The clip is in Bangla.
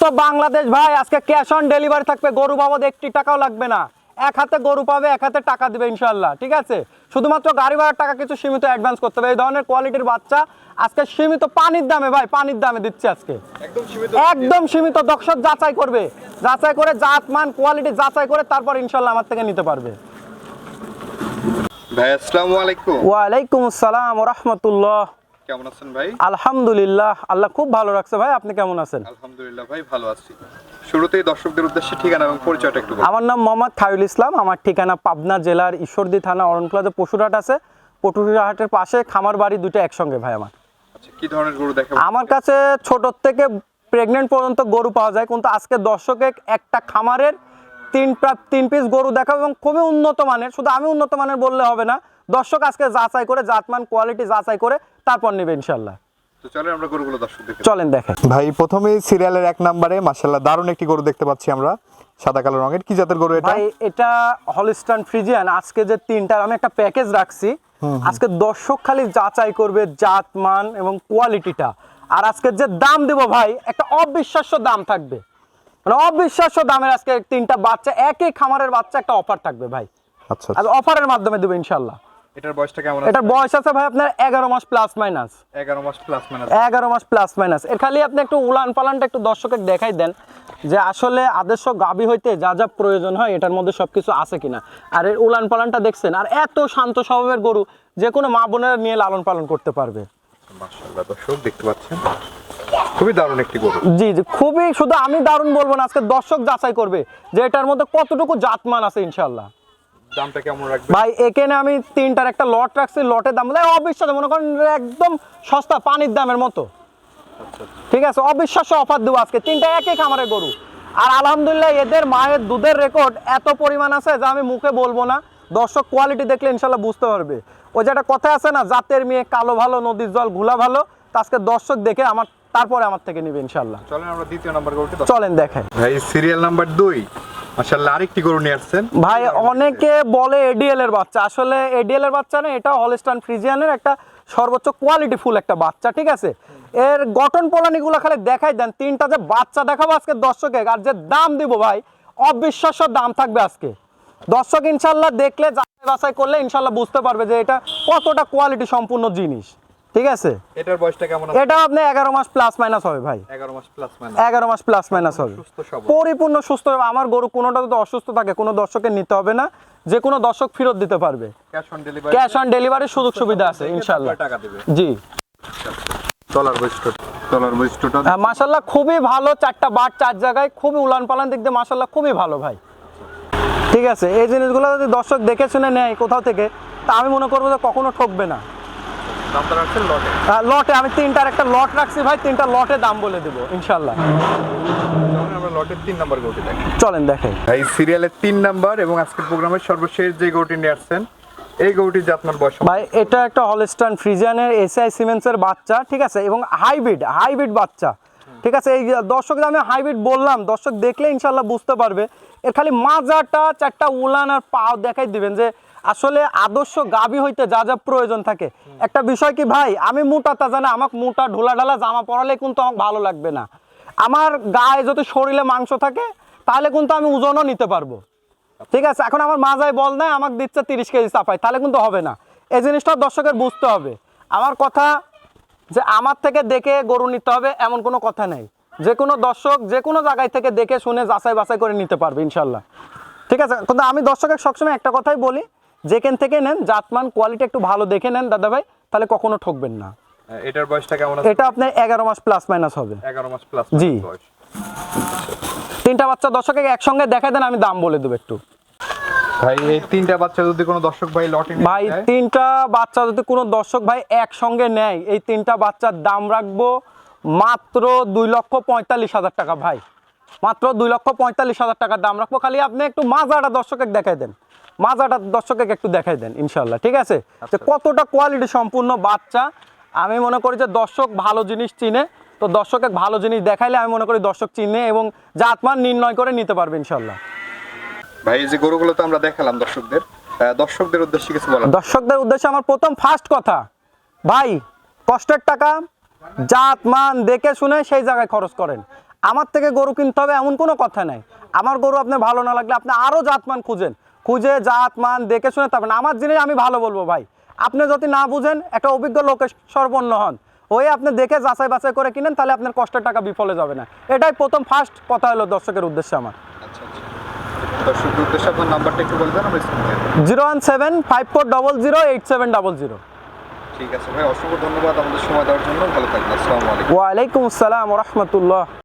সমস্ত বাংলাদেশ ভাই আজকে ক্যাশ অন ডেলিভারি থাকবে গরু বাবদ একটি টাকাও লাগবে না। এক হাতে গরু পাবে এক হাতে টাকা দিবে ইনশাল্লাহ ঠিক আছে? শুধুমাত্র গাড়ি ভাড়ার টাকা কিছু সীমিত অ্যাডভান্স করতে হবে। এই ধরনের কোয়ালিটির বাচ্চা আজকে সীমিত পানির দামে ভাই পানির দামে দিচ্ছে আজকে। একদম সীমিত দর্শক যাচাই করবে। যাচাই করে জাত মান কোয়ালিটি যাচাই করে তারপর ইনশাল্লাহ আমার থেকে নিতে পারবে। ভাই আসসালামু আলাইকুম। ওয়ালাইকুম আসসালাম রহমতুল্লাহ। কেমন আছেন ভাই? আলহামদুলিল্লাহ আল্লাহ খুব ভালো রাখছে ভাই আপনি কেমন আছেন? আলহামদুলিল্লাহ ভাই ভালো আছি। শুরুতেই দর্শকদের উদ্দেশ্যে ঠিকানা এবং পরিচয়টা একটু আমার নাম মোহাম্মদ খায়ুল ইসলাম আমার ঠিকানা পাবনা জেলার ঈশ্বরদী থানা অরণকুলাতে পশুরহাট আছে। পাশে খামার বাড়ি দুটো একসঙ্গে ভাই আমার। আচ্ছা কি ধরনের গরু দেখাবো আমার কাছে ছোট থেকে প্রেগনেন্ট পর্যন্ত গরু পাওয়া যায় কিন্তু আজকে দর্শকে একটা খামারের তিন তিন পিস গরু দেখাবো এবং খুবই উন্নত মানের শুধু আমি উন্নত মানের বললে হবে না দর্শক আজকে যাচাই করে জাতমান কোয়ালিটি যাচাই করে তারপর নেবে ইনশাল্লাহ চলেন আমরা গরুগুলো দর্শক দেখে। চলেন দেখেন ভাই প্রথমেই সিরিয়ালের এক নম্বরে মার্শাল্লাহ দারুণ একটি গরু দেখতে পাচ্ছি আমরা সাদা কালো রঙের। কি জাতের গরু এটা? ভাই এটা হলিস্টান ফ্রিজিয়ান আজকে যে তিনটার আমি একটা প্যাকেজ রাখছি। আজকে দর্শক খালি যাচাই করবে জাত মান এবং কোয়ালিটিটা। আর আজকে যে দাম দেব ভাই একটা অবিশ্বাস্য দাম থাকবে। মানে অবিশ্বাস্য দামের আজকে তিনটা বাচ্চা একই খামারের বাচ্চা একটা অফার থাকবে ভাই। আচ্ছা আর অফারের মাধ্যমে দেবো ইনশাল্লাহ এটার বয়সটা কেমন এটার বয়স আছে ভাই আপনার এগারো মাস প্লাস মাইনাস এগারো মাস প্লাস মাইনাস এগারো মাস প্লাস মাইনাস এর খালি আপনি একটু উলান পালানটা একটু দেখাই দেন যে আসলে আদর্শ গাবি হইতে যা যা প্রয়োজন হয় এটার মধ্যে সবকিছু আছে কিনা। আর এর উলান পালানটা দেখছেন আর এত শান্ত স্বভাবের গরু যে কোনো মা বোনেরা নিয়ে লালন পালন করতে পারবে। মাশাআল্লাহ দর্শক দেখতে পাচ্ছেন? খুবই দারুণ একটি গরু। জি জি খুবই শুধু আমি দারুণ বলব না আজকে দর্শক যাচাই করবে যে এটার মধ্যে কতটুকু জাতমান আছে ইনশাল্লাহ দামটা কেমন রাখবে? ভাই এখানে আমি তিনটার একটা লট রাখছি লটের দাম বলে অবিশ্বাস মনে করেন একদম সস্তা পানির দামের মতো। আচ্ছা ঠিক আছে অবিশ্বাস্য অফার দেবো আজকে। তিনটা একই খামারের গরু। আর আলহামদুলিল্লাহ এদের মায়ের দুধের রেকর্ড এত পরিমাণ আছে যে আমি মুখে বলব না। দর্শক কোয়ালিটি দেখলে ইনশাল্লাহ বুঝতে পারবে। ওই যে একটা কথা আছে না জাতের মেয়ে কালো ভালো নদীর জল ঘোলা ভালো তা আজকে দর্শক দেখে আমার তারপরে আমার থেকে নিবে ইনশাল্লাহ। চলেন আমরা দ্বিতীয় নাম্বার গরুটি চলেন দেখেন ভাই সিরিয়াল নাম্বার দুই। মাশাআল্লাহ, আরেকটি গরু নিয়ে আসছেন। ভাই, অনেকে বলে এডিএল এর বাচ্চা। আসলে এডিএল এর বাচ্চা না, এটা হলস্টান ফ্রিজিয়ানের একটা সর্বোচ্চ কোয়ালিটি ফুল একটা বাচ্চা, ঠিক আছে? এর গঠন পোলানিগুলো খালি দেখাই দেন, তিনটা যে বাচ্চা দেখাবো আজকে দর্শকে আর যে দাম দিব ভাই, অবিশ্বাস্য দাম থাকবে আজকে। দর্শক ইনশাল্লাহ দেখলে, যাচাই বাছাই করলে ইনশাল্লাহ বুঝতে পারবে যে এটা কতটা কোয়ালিটি সম্পূর্ণ জিনিস। ঠিক আছে? এটার বয়সটা কেমন আছে? এটা আপনি এগারো মাস প্লাস মাইনাস হবে ভাই। এগারো মাস প্লাস মাইনাস এগারো মাস প্লাস মাইনাস হবে। পরিপূর্ণ সুস্থ হবে। আমার গরু কোনোটা যদি অসুস্থ থাকে কোনো দর্শকের নিতে হবে না। যে কোনো দর্শক ফেরত দিতে পারবে। Cash on delivery cash on ডেলিভারির সুযোগ সুবিধা আছে টাকা দিবে। জি। ডলার বৈশিষ্ট্য ডলার বৈশিষ্ট্যটা মাসাল্লাহ খুবই ভালো চারটা বার চার জায়গায় খুবই উলান পালান দিক দিয়ে মাসাল্লাহ খুবই ভালো ভাই। ঠিক আছে এই জিনিসগুলো যদি দর্শক দেখে শুনে নেয় কোথাও থেকে তা আমি মনে করব যে কখনো ঠকবে না। লটে? আমি তিনটার একটা লট রাখছি ভাই তিনটা লটে দাম বলে দেবো ইনশাল্লাহ। লটের তিন নাম্বার গরুটি দেখি। চলেন দেখে এই সিরিয়ালের তিন নাম্বার এবং আজকের প্রোগ্রামের সর্বশেষ যে গরুটি নিয়ে আসছেন এই গরুটি যে আপনার বয়স ভাই এটা একটা হলস্টান ফ্রিজিয়ানের এসআই সিমেন্সের বাচ্চা ঠিক আছে? এবং হাইব্রিড হাইব্রিড বাচ্চা ঠিক আছে? এই দর্শক আমি হাইব্রিড বললাম দর্শক দেখলে ইনশাল্লাহ বুঝতে পারবে। এর খালি মাজাটা চারটা উলান আর পাও দেখাই দিবেন যে আসলে আদর্শ গাবি হইতে যা যা প্রয়োজন থাকে। একটা বিষয় কি ভাই? আমি মোটা তা জানা আমাকে মোটা ঢোলা ঢালা জামা পরালে কিন্তু আমাকে ভালো লাগবে না। আমার গায়ে যদি শরীরে মাংস থাকে তাহলে কিন্তু আমি ওজনও নিতে পারব। ঠিক আছে? এখন আমার মাজায় বল নাই আমাকে দিচ্ছে তিরিশ কেজি চাপাই তাহলে কিন্তু হবে না। এই জিনিসটা দর্শকের বুঝতে হবে। আমার কথা যে আমার থেকে দেখে গরু নিতে হবে এমন কোনো কথা নেই। যে কোনো দর্শক যে কোনো জায়গায় থেকে দেখে শুনে যাচাই বাছাই করে নিতে পারবে ইনশাল্লাহ। ঠিক আছে? কিন্তু আমি দর্শকের সবসময় একটা কথাই বলি যেখান থেকে নেন জাতমান কোয়ালিটি একটু ভালো দেখে নেন দাদা ভাই তাহলে কখনো ঠকবেন না। এটার বয়সটা কেমন আছে? এটা আপনার এগারো মাস প্লাস মাইনাস হবে। এগারো মাস প্লাস জি। তিনটা বাচ্চা দর্শকে একসঙ্গে দেখা দেন আমি দাম বলে দেবো একটু। ভাই এই তিনটা বাচ্চা যদি কোনো দর্শক ভাই লটে ভাই তিনটা বাচ্চা যদি কোনো দর্শক ভাই একসঙ্গে নেয় এই তিনটা বাচ্চার দাম রাখব মাত্র দুই লক্ষ পঁয়তাল্লিশ হাজার টাকা ভাই। মাত্র দুই লক্ষ পঁয়তাল্লিশ হাজার টাকার দাম রাখব। খালি আপনি একটু মাজাটা দর্শকে দেখাই দেন। মাজাটা দর্শককে একটু দেখাই দেন ইনশাল্লাহ ঠিক আছে? যে কতটা কোয়ালিটি সম্পূর্ণ বাচ্চা আমি মনে করি যে দর্শক ভালো জিনিস চিনে তো দর্শকে ভালো জিনিস দেখাইলে আমি মনে করি দর্শক চিনে এবং জাতমান নির্ণয় করে নিতে পারবে ইনশাল্লাহ ভাই এই যে গরুগুলো তো আমরা দেখালাম দর্শকদের দর্শকদের উদ্দেশ্যে কিছু বলার দর্শকদের উদ্দেশ্যে আমার প্রথম ফার্স্ট কথা ভাই কষ্টের টাকা জাত মান দেখে শুনে সেই জায়গায় খরচ করেন। আমার থেকে গরু কিনতে হবে এমন কোনো কথা নাই। আমার গরু আপনার ভালো না লাগলে আপনি আরও জাতমান খুঁজেন। খুঁজে জাত মান দেখে শুনে তারপর আমার জিনিস আমি ভালো বলব ভাই। আপনি যদি না বুঝেন একটা অভিজ্ঞ লোকের সর্বন্ন হন। ওই আপনি দেখে যাচাই বাছাই করে কিনেন তাহলে আপনার কষ্টের টাকা বিফলে যাবে না। এটাই প্রথম ফার্স্ট কথা হলো দর্শকের উদ্দেশ্যে আমার। আচ্ছা আচ্ছা। Zero one seven five four double zero eight seven double zero. ঠিক আছে ভাই অসংখ্য ধন্যবাদ আমাদের সময় দেওয়ার জন্য। ভালো থাকবেন আসসালামু আলাইকুম। ওয়ালাইকুম আসসালাম রহমতুল্লাহ।